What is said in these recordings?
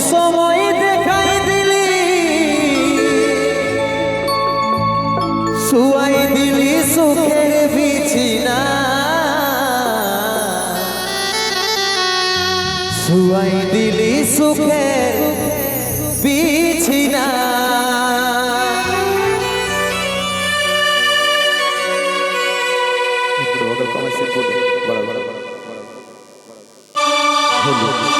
সময় দেখাই দিলি। শুয়াই দিলি সুখের বিছিনা। শুয়াই দিলি সুখের বিছিনা। কোথায়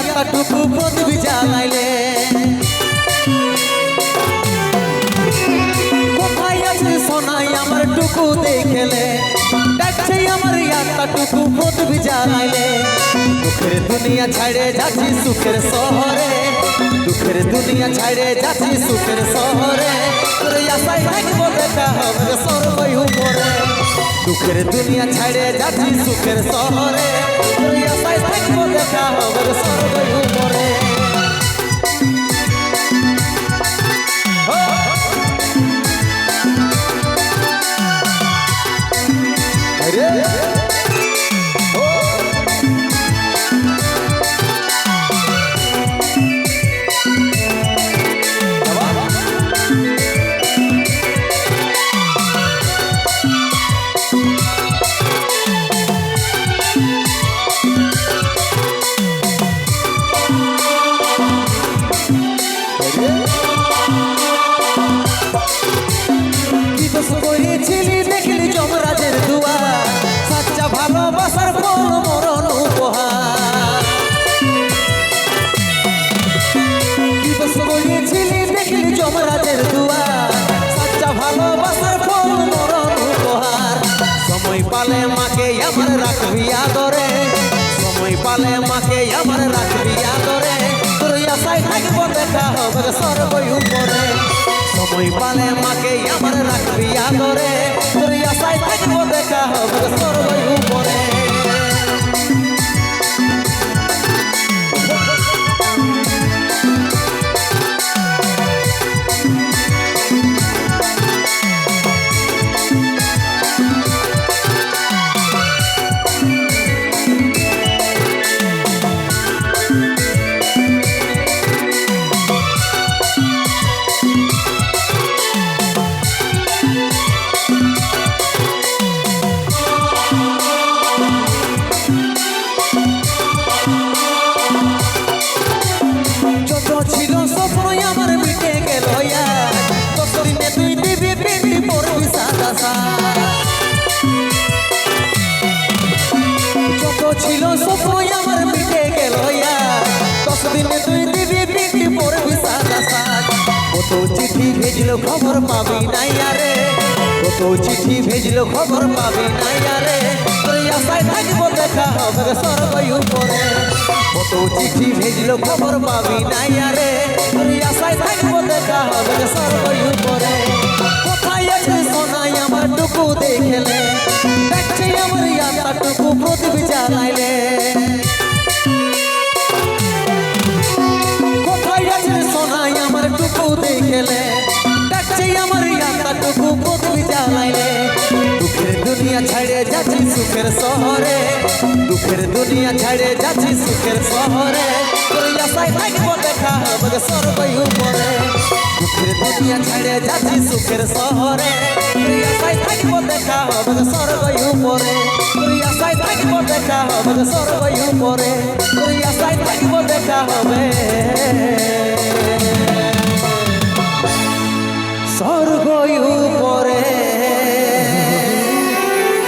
আমার ইয়াতা টুকু প্রদীপ জ্বালাইলে। কোথায় আছে সোনাই আমার টুকু দেখলে? ডাকছে আমার ইয়াতা টুকু প্রদীপ জ্বালাইলে। দুঃখের দুনিয়া ছাড়ে যাচ্ছি সুখের শহরে। দুঃখের দুনিয়া ছাড়ে যাচ্ছি সুখের শহরে। আশায় থাকব দেখা হবে সর্বই উপরে। দুঃখের দুনিয়া ছাড়ে যাচ্ছি সুখের শহরে। আশায় থাকব দেখা হবে যমরাজের দুয়ার, সাচ্চা ভালোবাসার ফল মরণ উপহার। সময় পালে মাকে আমার রাখবি আদরে, সময় পালে মাকে আমার রাখবি আদরে। তোর আশায় থাকব দেখা হবে সর্বই উপরে। সময় পালে মাকে আমার রাখবি আদরে, তোর আশায় থাকব দেখা হবে কত চিঠি ভেজলো খবর পাবি নাই আরে? কত চিঠি ভেজলো খবর পাবি নাই আরে? তোর আশায় থাকব দেখা হবে সর্বই উপরে। কত চিঠি ভেজলো খবর পাবি নাই আরে? তোর আশায় থাকব দেখা হবে সর্বই উপরে। কোথায় আছে সোনাই আমার টুকু দেখলে আমার ইয়াতা টুকু প্রদীপ জ্বালাইলে দুনিয়া ছাড়ে যাচ্ছি সুখের শহরে। দুঃখের দুনিয়া ছাড়ে যাচ্ছি সুখের শহরে। আশায় থাকব দেখা হবে সর্বই উপরে। দুঃখের দুনিয়া ছাড়ে যাচ্ছি সুখের শহরে। আশায় থাকব দেখা হবে সর্বই উপরে। দেখা হবে সর্বই উপরে। দেখা হবে।